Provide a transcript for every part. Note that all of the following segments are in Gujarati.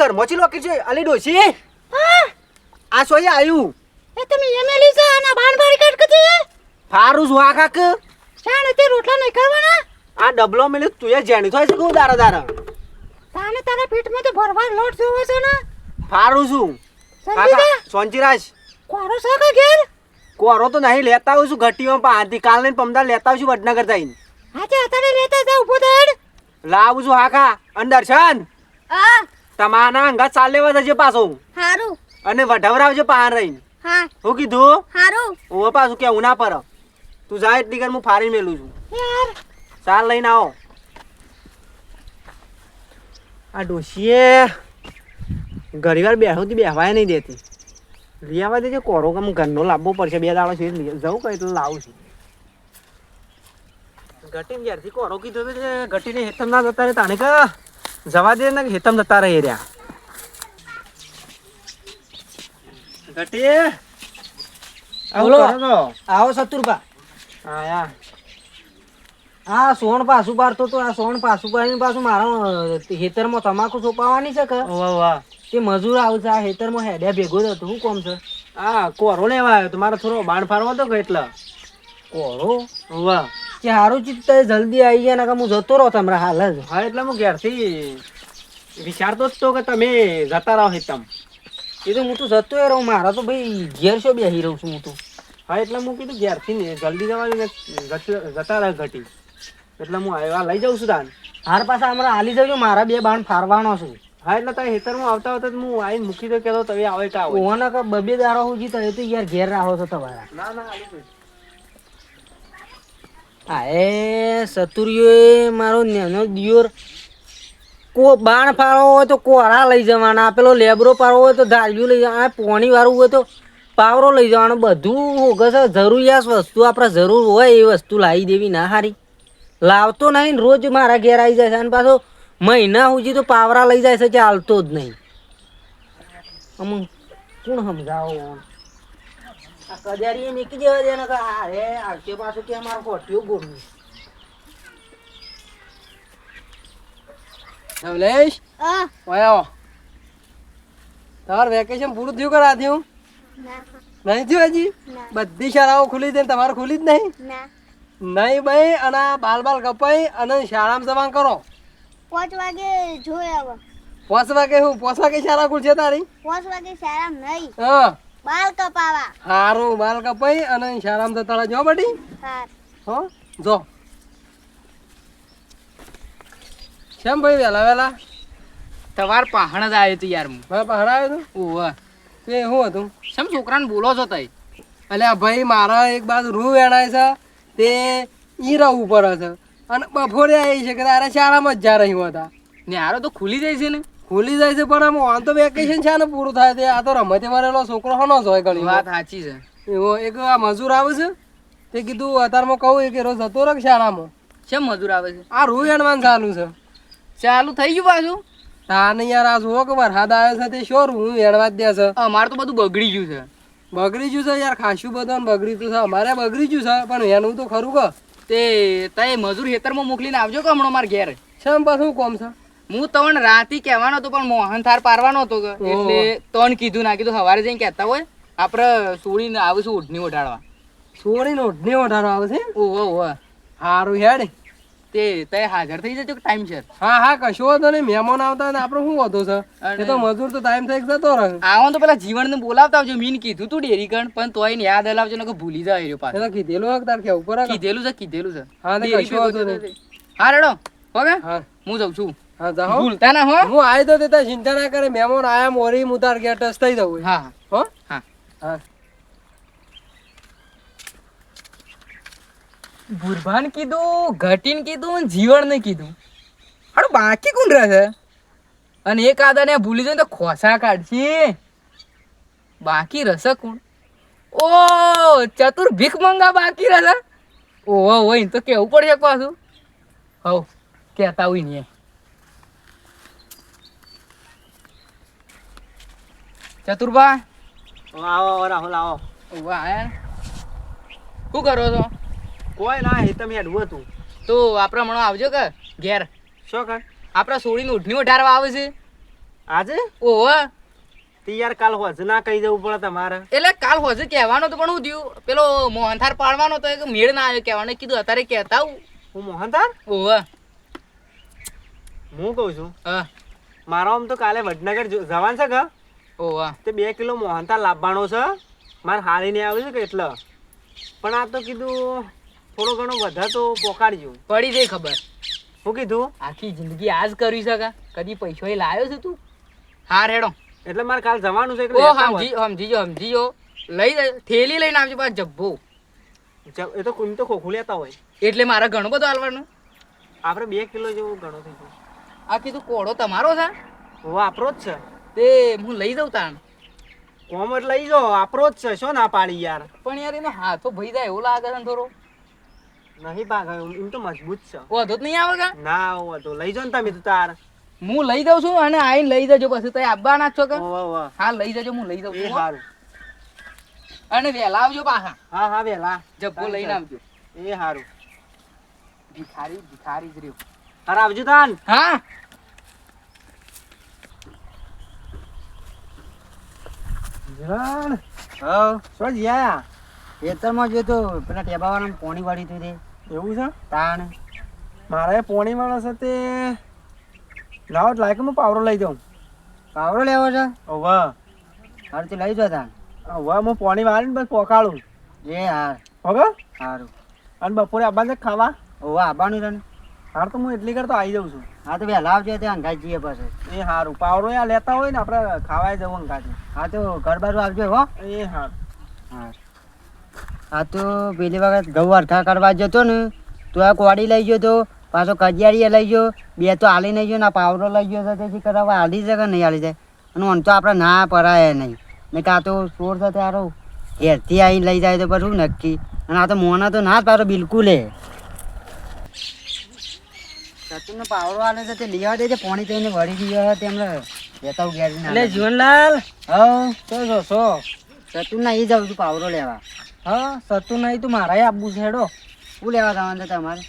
ઘરમાં ચી લોકી છે અલી ડોશી હા. આ સોય આયુ. એ તમે એમએલી છે આના બાણ બારી કાઢ કતી ફારું છું આ કાક શાણે તે રોટલા નહીં કરવાના આ ડબલો મેલે તું એ જેણી થાય છે કહું દારા દારા. તાને તારા પેટમાં તો ભરવા લોટ જોવો છે ને? ફારું છું. કાકા જા કોરો છે કે ઘેર? કોરો તો નહીં લેતા આવું છું ઘટીમાં પાંધી કાલ ને પમદા લેતા આવું છું વડનગર થઈને આજે અત્યારે લેતા જાવ ઊભો થડ. લાવું છું હાકા અંદર છન. આ તમારા અંગા ચાલ લેવા જજે પાછો. હારું. અને વઢવરાવજો પહાડ રહીને. હા. હું કીધું? હારું. હું પાછું કેવું ના પર. તું જાય એટલી કર હું ફારી મેલું છું. ચાલ લઈને આવો. આ ડોશીએ ઘણી વાર બેઠો થી બેહવાય નહીં દેતી. લઈ આવવા દેજે કોરો કે હું ઘરનો લાવવો પડશે બે દાડો છે જવું કઈ એટલે લાવું છું. ઘટીને જ્યારથી કોરો કીધો તો ઘટીને હેતમ ના જતા રે તાણે કે? જવા દે ને હેતમ જતા રહી રહ્યા. ઘટી. આવું બોલો. આવો સતુરભા. આયા. આ સોણ પાછું પારતો તો આ સોણ પાછું પાડીને પાછું મારા હેતરમાં તમાકુ સોપાવાની છે કે? વાહ વાહ. તે મજૂર આવશે આ હેતરમાં હેડ્યા ભેગો થતો શું કોમ છે? હા કોરો લેવા આવ્યો તો મારો થોડો બાણ ફારવો હતો કે એટલે. કોરો? વાહ. કે સારું ચીજ તો જલ્દી આવી ગયા નકર હું જતો રહો તમારા હાલ જ. હા એટલે હું ઘેરથી વિચારતો જ તો કે તમે જતા રહો હેતમ એ તો હું તો જતો ય રહું મારા તો ભાઈ ઘેર છો બેસી રહું છું હું તો. હા એટલે હું કીધું ઘેરથી ને જલ્દી જવાની જત- રહે ઘટી. એટલે હું આવ્યા લઈ જાઉં છું તાન. હાર પાછા હમણાં હાલી જજો મારા બે બાણ ફારવાનો છું. હા એટલે તારે હેતરમાં આવતા આવતા હું આવીને મૂકી દો કહેતો તમે આવે કે આવે ઓના કે બબે દારો એ તો યાર ઘેર રાહો છો તમારા. ના ના એ સતુરિયો મારો નેનો દિયોર. કો બાણ ફાળો હોય તો કોરા લઈ જવાના, પેલો લેબરો પાડવો હોય તો ધાર્યું લઈ જવાના પોણી વાળું હોય તો પાવરો લઈ જવાનો. બધું હોગે જરૂરિયાત વસ્તુ, આપણે જરૂર હોય એ વસ્તુ લાવી દેવી ના હારી. લાવતો નહીં ને રોજ મારા ઘેર આવી જાય છે અને પાછો મહિના સુધી તો પાવરા લઈ જાય છે ચાલતો જ નહીં. અમુક કોણ સમજાવો? આ કજારીએ નીકળી જવા દે ને કે આવશે પાછું કે અમારો કોઠિયો ગોળ્યું નવલેશ? ઓયો તમારું વેકેશન પૂરું થયું કરા થયું? ના. નહીં થયું હજી? બધી શાળાઓ ખુલી છે તમારે ખુલી જ નહીં? નહીં ભાઈ અને બાલ બાલ કપાઈ અને શાળામાં જમા કરો. પાંચ વાગે જોયા પાંચ વાગે હું? પાંચ વાગે શાળા ખુલશે તારી? પાંચ વાગે શાળા નહીં. હા. બાલ કપાવા. હારું બાલ કપાઈ અને શારામ જતા જો બટી હા હો જો. કેમ ભાઈ વેલા વેલા? તમાર પહાણ જ આવ્યો તું યાર હું. પાસે આવ્યો તું ઓવા તે શું હતું? સમ છોકરાને બોલો છો તઈ? અલ્યા ભાઈ મારા એક બાજુ રૂ વેણાય છે તે ઈરા ઉપર છે અને બપોરે આવી છે કે તારે શાળામાં જ જા રહ્યું હતા. ને હારો તો ખુલી જાય છે ને. ખુલી જાય છે પણ આમ આમ તો વેકેશન છે ને પૂરું થાય તે. આ તો રમતે મરેલો છોકરો હનો જ હોય ઘણી વાત સાચી છે. એવો એક આ મજૂર આવે છે તે કીધું અત્યારમાં કહું કે રોજ જતો રહે શાળામાં? છે મજૂર આવે છે? આ રૂ વેણવાનું ચાલુ છે. ચાલુ થઈ ગયું પાછું? હા નહીં યાર આ જુઓ કે વરસાદ આવ્યો છે તે શોર હું વેણવા જ દે છે. અમારે તો બધું બગડી ગયું છે. બગડી ગયું છે યાર ખાસું બધું બગડી ગયું છે. અમારે બગડી ગયું છે પણ એનું તો ખરું કે. તે તય મજૂર ખેતરમાં મોકલીને આવજો કે હમણાં મારા ઘેર? છે પાછું કોમ છે? હું તમને રાતી કહેવાનો હતો પણ મોહન થાર પારવાનો હતો કે. એટલે તણ કીધું ના કીધું સવારે જઈને કહેતા હોય આપણે સોડીને આવીશું ઉઠની ઓઢાડવા. સોળીનો ઓઢણી ઓઢારો આવે છે? ઓહો ઓહો સારું હેડ. તે તે હાજર થઈ જજો ટાઈમ છે? હા હા કશો વાંધો નહીં મહેમાન આવતા ને આપણે શું વધો છે? એ તો મજૂર તો ટાઈમ થઈ જતો રહે. આવો તો પેલા જીવનને બોલાવતા આવજો. મીન કીધું તું ડેરી કણ પણ તોય ને યાદ અલાવજો ને ભૂલી જાય રહ્યો પાછો. કીધેલું હક તાર કે ઉપર કીધેલું છે કીધેલું છે. હા, ને કશો ભેગું નહીં. હા રેડો. ઓકે હા. હું જઉં છું. ભૂલતા ના હો. હું આવી તો તે ચિંતા ના કરે મહેમાન આયા મોરી હું ગેટ ટચ થઈ જવું હા હા. હો? કીધું ઘટીને કીધું જીવણ ને કીધું. અરે બાકી કોણ રહે? અને એક આદાને ભૂલી જાય તો ખોસા કાઢશે. બાકી રસે કોણ? ઓ ચતુર ભીખ મંગા બાકી રહે ઓહો હોય તો કેવું પડશે પાછું? હવ કહેતા હોય ને ચતુરભા આવો આવો રાહુલ આવો ઊભા આયા શું કરો છો કોઈ ના એ તમે હેડવું હતું તો આપણે હમણાં આવજો કે ઘેર શું કર આપણે સોળીને ઉઠની ઉઠારવા આવે છે આજે ઓહ તે યાર કાલ હોજ ના કહી જવું પડે તમારે એટલે કાલ હોજ કહેવાનો તો પણ હું થયું પેલો મોહનથાર પાડવાનો તો એક મેળ ના આવ્યો કહેવાનો કીધું અત્યારે કહેતા હું હું મોહનતાર ઓવા હું કહું છું હા મારો આમ તો કાલે વડનગર જવાનું છે કે ઓવા. તે બે કિલો મોહનતા લાવવાનો છે. મારે હારીને આવ્યું છે કે એટલે. પણ આ તો કીધું થોડો ઘણો વધારે તો પોકાડજો પડી જાય ખબર. શું કીધું? આખી જિંદગી આજ કરી શકે કદી પૈસો એ લાવ્યો છે તું? હા રેડો. એટલે મારે કાલ જવાનું છે એટલે સમજી સમજી જો સમજી જો લઈ થેલી લઈને આવજો પાછો જબ્બો. એ તો કોઈ તો ખોખું લેતા હોય. એટલે મારે ઘણું બધું હાલવાનું. આપણે બે કિલો જેવું ઘણો થઈ ગયું. આ કીધું કોળો તમારો છે? વાપરો જ છે. તે હું લઈ જાઉં તાણ. કોમર લઈ જો આપરો જ છે શું ના પાડી યાર? પણ યાર એનો હાથો ભઈ જાય એવું લાગે છે થોડો. નહીં ભાગ એમ તો મજબૂત છે. વધુ જ નહીં આવે કા? ના હોવે લઈ જો ને તમે તો તાર. હું લઈ જાઉં છું અને આઈને લઈ જજો પછી તમે આવવાના છો કે. હા લઈ જજો હું લઈ જાઉં છું સારું અને વેલા આવજો પાછા. હા હા વેલા. જબ્બો લઈને આવજો. એ સારું ભિખારી ભિખારી જ રહ્યો. હાર આવજો તાન. હા? હવ શું જ્યાં? ખેતરમાં જો તો પેલા ટેબાવાળામાં પોણી વાળી તું તે. એવું છે? તાણ. મારે પોણી માણસ તે લાવો એટલે હું પાવરો લઈ જાઉં. પાવડો લેવો છે? હવે હારું તે લઈ જો તાણ. હવે હું પોણી મારીને બસ પોકાળું. એ હાર. હવે સારું અને બપોરે આવવાનું ખાવા? ઓવા આવવાનું તને હાર તો હું એટલી કરતો આવી જાઉં છું. હા તો વહેલા આવજો ત્યાં અંગાજ જઈએ પછી. એ સારું પાવરો યા લેતા હોય ને આપણે ખાવાય જવું અંગાજી. હા તો ઘર બાજુ આવજો હો. એ સારું હા. હા તો પેલી વખત ઘઉં અરખા કરવા જતો ને તો આ કોડી લઈ ગયો તો પાછો કજિયારીએ લઈ ગયો. બે તો હાલી નહીં ગયો ના પાવરો લઈ ગયો તો તેથી કરાવવા હાલી જાય કે નહીં હાલી જાય અને આમ તો આપણે ના પરાય નહીં. ને કાં તો ચોર થતા તારો ઘેરથી આવીને લઈ જાય તો પછી નક્કી? અને આ તો મોના તો ના જ પાછો બિલકુલ એ. સતુને પાવડો આલે છે તે લેવા દેજે પાણી થઈને વળી ગયો લેતા ઘેર એટલે જીવનલાલ. હવ શું છો છો ના જાઉં છું પાવડો લેવા. હા સતું નહીં તું મારાય આપવું છે હેડો. શું લેવા જવાનું છે તમારે?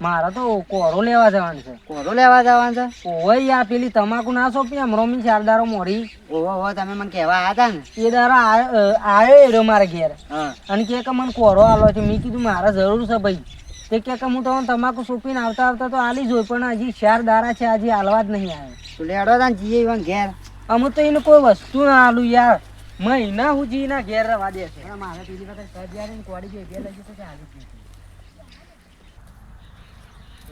મારા તો કોરો લેવા જવાનું છે. કોરો લેવા જવાનું છે? ઓય યાર પેલી તમાકુ ના સોંપી આમ રોમી ચારદારો મોરી. ઓહો ઓહો તમે મને કહેવા આવ્યા હતા ને? એ દારો આવ્યો એ મારા ઘેર. હા. અને કે મને કોરો આલો છે. મેં કીધું મારે જરૂર છે ભાઈ. તે કે કે હું તો તમાકુ સોંપીને આવતા આવતા તો આલી જોઈ પણ હજી ચાર દારા છે હજી હાલવા જ નહીં આવે તો લેડો તા જીએ ઈવન ઘેર. અમુક તો એને કોઈ વસ્તુ ના આલું યાર. મહિના હું ના ઘેર રવા દે છે. મારે બીજી વખત સજ્જારી ને કોડી જોઈ બે લઈ કે હાલી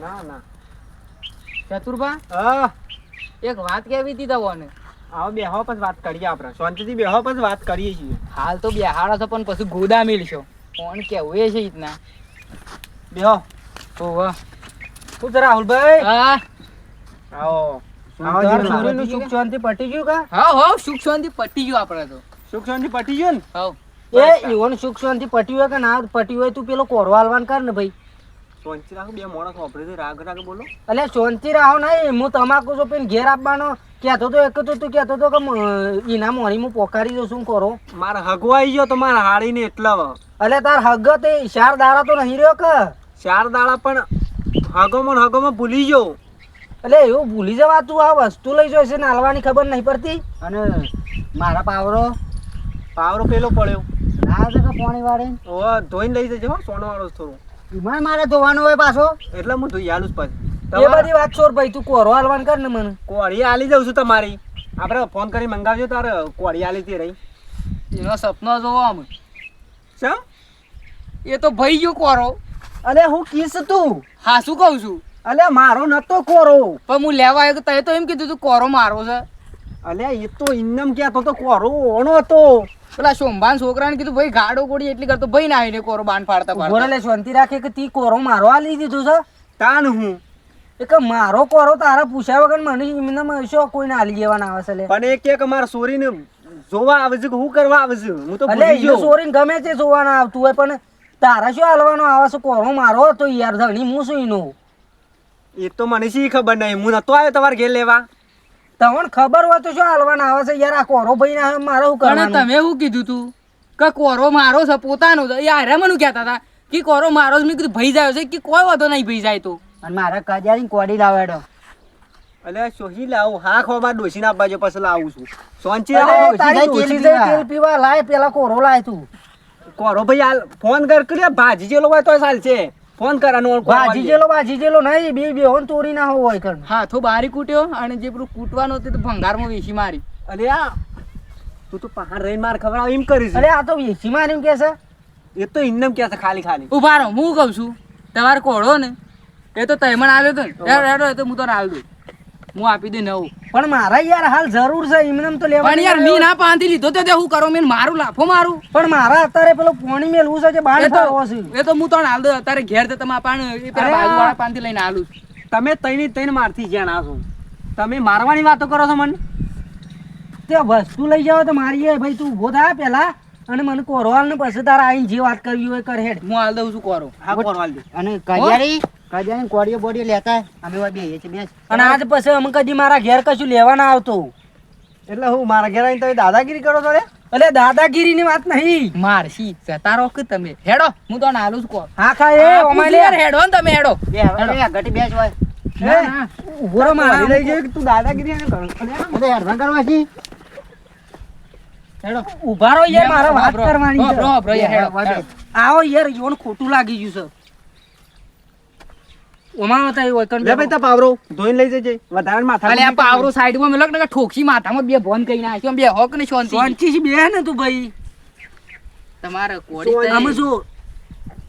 ના ના. ચતુરભા? હા. એક વાત કેવી હતી તવોને. આવો બેહો પછી વાત કરીએ આપણે. શાંતિથી બેહો પછી વાત કરીએ છીએ. હાલ તો બેહાડા છો પણ પછી ગોદા મિલશો. કોણ કેવું એ છે રીતના બેહો. ઓવા શું છે રાહુલભાઈ હા. આવો. આવો તાર જીવનલાલ. સૂર્યનું સુખ શાંતિ પટી ગયું કા? હા હો સુખ શાંતિ પટી ગયું આપણે તો. સુખ શાંતિ પટી ગયું હવ. ને એ ઈવન સુખ શાંતિ પટી હોય કે ના પટી હોય તું પેલો કોરો હાલવાન કર ને ભાઈ. શાંતિ રાખો બે માણસ વાપરે છે. રાગ રાગ બોલો. એટલે શાંતિ રાખો નહીં હું તમાકુ સોંપીને ઘેર આપવાનો. કહેતો તો એક તો તું કહેતો તો કે મ- ઈના મોરી હું પોકારી દઉં શું કરો. મારે હગવાઈ ગયો તો મારા હાડીને એટલા. એટલે તાર હગ તે ચાર દારા તો નહીં રહ્યો કે? ચાર દાડા પણ હગોમાં હગોમાં ભૂલી ગયો એટલે એવું ભૂલી જવા તું આ વસ્તુ લઈ જોઈશે ને હાલવાની ખબર નહીં પડતી. અને મારા પાવરો? પાવરો પેલો પડ્યો. ના છે કે પાણી વાળે? ઓ ધોઈને લઈ જજો સોનો વાળો થોડું. એમાં મારે ધોવાનો હોય પાછો? એટલે હું ધોઈ આલું જ પાછું. એ બધી વાત છોડ ભાઈ તું કોરો હાલવાન કર ને મને. કોળી હાલી જાઉં છું તમારી. આપણે ફોન કરી મંગાવજો તારે કોળી હાલી હતી રહી. એનો સપનો જોવો આમ ચમ એ તો ભઈ ગયો કોરો. અલે હું કીસ તું? હા શું કહું છું? અલે મારો નતો કોરો. પણ હું લેવા આવ્યો તો તે તો એમ કીધું તું કોરો મારો છે. અલે એ તો ઇન્નમ ક્યાં તો તો કોરો ઓણો હતો. પેલા શોંભાન છોકરાને કીધું ભાઈ ગાડો કોડી એટલી કરતો ભાઈ ના આવીને કોરો બાન પાડતા પાડતા. શાંતિ રાખે કે તી કોરો મારો આલી દીધું છે? તાન હું. એક મારો કોરો તારા પૂછ્યા વગર મને એમને કોઈ કોઈને આલી જવાના આવે છે લે. પણ એક કે કે મારા સોરીને જોવા આવે છે કે હું કરવા આવે છે હું તો ભૂલી ગયો. સોરીને ગમે તે જોવાના આવતું હોય પણ તારા શું હાલવાનો આવે છે કોરો મારો હતો યાર ધણી હું શું ઈનો એ તો મને શી ખબર નહીં હું નતો આવ્યો તમારે ઘેર લેવા? તમને ખબર હોય તો શું હાલવાના આવે છે? યાર આ કોરો ભાઈ ના મારે શું કરવાનું? તમે શું કીધું તું? કે કોરો મારો છે પોતાનો એ યાર મને કહેતા હતા કે કોરો મારો મેં કીધું ભાઈ જાય છે. કે કોઈ વાંધો નહીં ભાઈ જાય તો. અને મારા કજારી કોડી લાવેડો. અલે સોહી લાવું. હા ખોમાં ડોસીને આપવા જો પછી લાવું છું. સોંચી તેલ પીવા લાય પેલા કોરો લાય તું. કોરો ભાઈ હાલ ફોન કર કે ભાજી જેલો હોય તો ચાલશે. ફોન કરવાનો ભાજી જેલો ભાજી જેલો નહીં બે બે હોન તોડી ના હોય કણ હાથો બારી કૂટ્યો અને જે પેલું કૂટવાનું હતું તે ભંગારમાં વેસી મારી. અરે આ તું તો પહાડ રહી માર ખબર એમ કરીશ અરે આ તો વેસી મારી કે છે? એ તો ઇન્નમ કે છે ખાલી ખાલી. ઊભા રહો હું કહું છું તમારે કોળો ને એ તો તૈમણ આવ્યો હતો ને. હેડો હેડો એ તો હું તો આલ દઉં. હું આપી દઉં નવું. પણ મારા યાર હાલ જરૂર છે એમને તો લેવા પણ યાર મી ના પાંધી લીધો તો હું કરો? મેં મારું લાફો મારું. પણ મારા અત્યારે પેલો પોણી મેલવું છે કે બાર ફરવો છે? એ તો હું તણ હાલ દઉં અત્યારે ઘેર જતા મારા પાણ એ પેલા બાજુવાળા પાનથી લઈને હાલું તમે તઈની તઈને મારથી જ્યાં ના છો. તમે મારવાની વાતો કરો છો મને? તે વસ્તુ લઈ જાવ તો મારી ભાઈ તું ઊભો થા પેલા અને મને કોરવાલ ને પછી તારા આઈને જે વાત કરવી હોય કર હેડ. હું હાલ દઉં છું કોરો. હા કોરવાલ દે. અને કજારી કજારી કોડીઓ બોડીઓ લેતા અમે વા બેહીએ છીએ બેસ. અને આજ પછી અમે કદી મારા ઘેર કશું લેવા ના આવતો. એટલે હું મારા ઘેર આવીને તમે દાદાગીરી કરો છો અલે દાદાગીરી ની વાત નહીં. માર સી તારો કે તમે? હેડો હું તો હાલું છું કો હા ખા એ અમારે યાર, હેડો ને તમે હેડો. બે હવે ઘટી બેસ હોય. ના, ના. ઊભો રહો લઈ ગયો તું દાદાગીરી એને કરો અરે, અરે કરવા છી ઊભા રહો યાર મારે વાત કરવાની છે. આવો યાર યોન ખોટું લાગી ગયું છે. ઓમાં બતાવી હોય કણ ભાઈ તા પાવરો ધોઈને લઈ જજે. વધારે માથા અલે આ પાવરો સાઈડમાં મેલો કે ઠોકસી માથામાં બે ભોન કઈ નાખ્યો બે હોક ને શાંતિ શાંતિ બે ને તું ભાઈ. તમારે કોડી તઈ. જો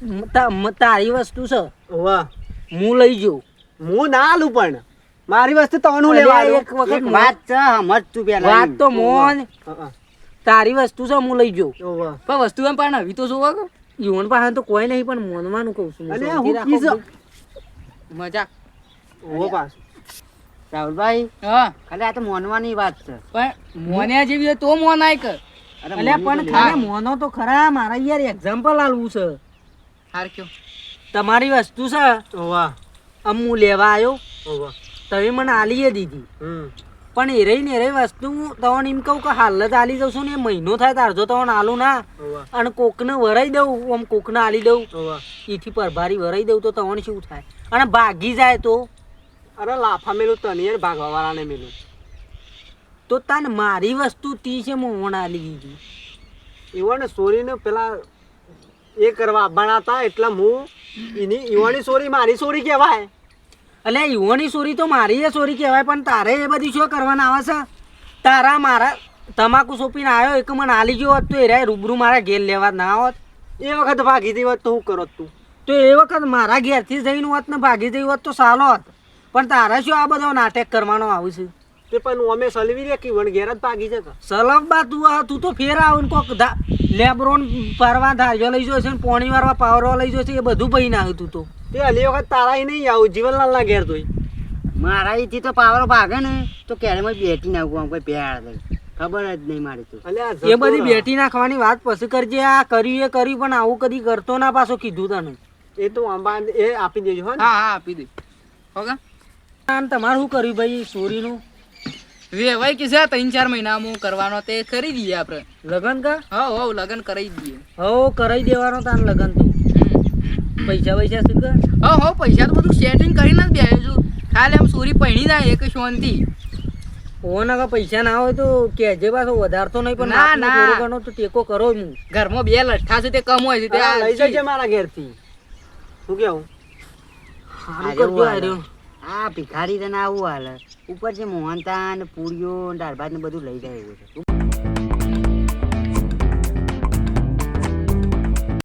મ- તા- મ- તારી વસ્તુ છે. વાહ. હું લઈ જઉં. હું ના આલું પણ. મારી વસ્તુ તનું અરે લેવા એક વખત વાત છે સમજ તું પેલા વાત તો મોન. હા, હા. તારી વસ્તુ છે હું લઈ જઉં. પણ વસ્તુ એમ પણ નવી તો જોવા કે જીવન પાસે તો કોઈ નહીં પણ મોનવાનું કહું છું હું અલે હું. મજાક. ઓ પાછું. રાહુલભાઈ હા. ખાલી આ તો મોનવાની વાત છે. પણ મોન્યા જેવી તો મોન આય કર. અલ્યા પણ તો મોનો તો ખરા મારા યાર એક્ઝામ્પલ આલવું છે. હાર કયો. તમારી વસ્તુ છે ઓ વાહ. આમ હું લેવા આવ્યો ઓ તમે મને આલીએ દીધી. હમ. પણ એ રહી ને રહી વસ્તુ તમને એમ કહું કે હાલ જ આલી દઉં છું ને મહિનો થાય તાર જો તમને આલું ના અને કોકને વરાઈ દઉં આમ કોકને આલી દઉં. એથી પરભારી વરાઈ દઉં તો તમને શું થાય? અને ભાગી જાય તો? અરે લાફા મેલું તને યાર ભાગવા વાળાને મેલું. તો તને મારી વસ્તુ તી છે મોણ આલી દીધી. ઈવન સોરીને પેલા એ કરવા આવવાના હતા એટલે હું એની ઈવાની સોરી મારી સોરી કહેવાય. એટલે ઈવોની ચોરી તો મારી એ ચોરી કહેવાય, પણ તારે એ બધી શું કરવાના આવે છે? તારા, મારા તમાકુ સોંપીને આવ્યો, એક મને આલી ગયો હોત તો એ રહ્યા રૂબરૂ મારા ઘેર લેવા ના હોત. એ વખત ભાગી દઈ હોત તો હું કરો તું? તો એ વખત મારા ઘેરથી જઈને હોત ને ભાગી જઈ હોત તો સારો હોત. પણ તારા શું આ બધો નાટક કરવાનો આવું છે? તે પણ અમે સલવી રે કે ઈવન ઘેર જ ભાગી જતા. સલભબા તું આ તું તો ફેર આવ ને કોક લેબ્રોન પરવા ધાર્યો લઈ જશે ને પોણી વારવા પાવરો લઈ જશે એ બધું પહી નાખ્યું તું તો. તે અલી વખત તારા નહીં આવું જીવનલાલ ના ઘેર તોય. મારા એથી તો પાવર ભાગે ને તો ક્યારે મેં બેઠી નાખું આમ કોઈ પેડ દઈ ખબર જ નહીં મારી તો. એ બધી બેટી બેઠી નાખવાની વાત પછી કરજે આ કર્યું એ કર્યું પણ આવું કદી કરતો ના પાછો કીધું તને. એ તો આંબા એ આપી દેજો હા હા આપી દે. હોગા આમ તમારે શું કર્યું ભાઈ ચોરીનું વેવાય કે છે ત્રણ ચાર મહિનામાં કરવાનો તે કરી દઈએ આપણે. લગન કા? હા હો લગન કરી દઈએ. હો કરી દેવાનો તાન લગન તો. પૈસા પૈસા શું કર? હો હો પૈસા તો બધું સેટિંગ કરીને જ બેસે છું. ખાલી આમ સોરી પૈણી જાય એક શાંતિ ઓના ના પૈસા ના હોય તો કેજે પાછો વધારતો નહીં પણ ના, ના. થોડો ઘણો તો ટેકો કરો હું. ઘરમાં બે લઠ્ઠા છે તે કમ હોય છે તે લઈ જજે મારા ઘેરથી. શું કેવું. આ ભિખારી તને આવું હાલે. ઉપર જે મોહનતા ને પૂરીઓ ને દાળ ભાત ને બધું લઈ જાય એવું છે.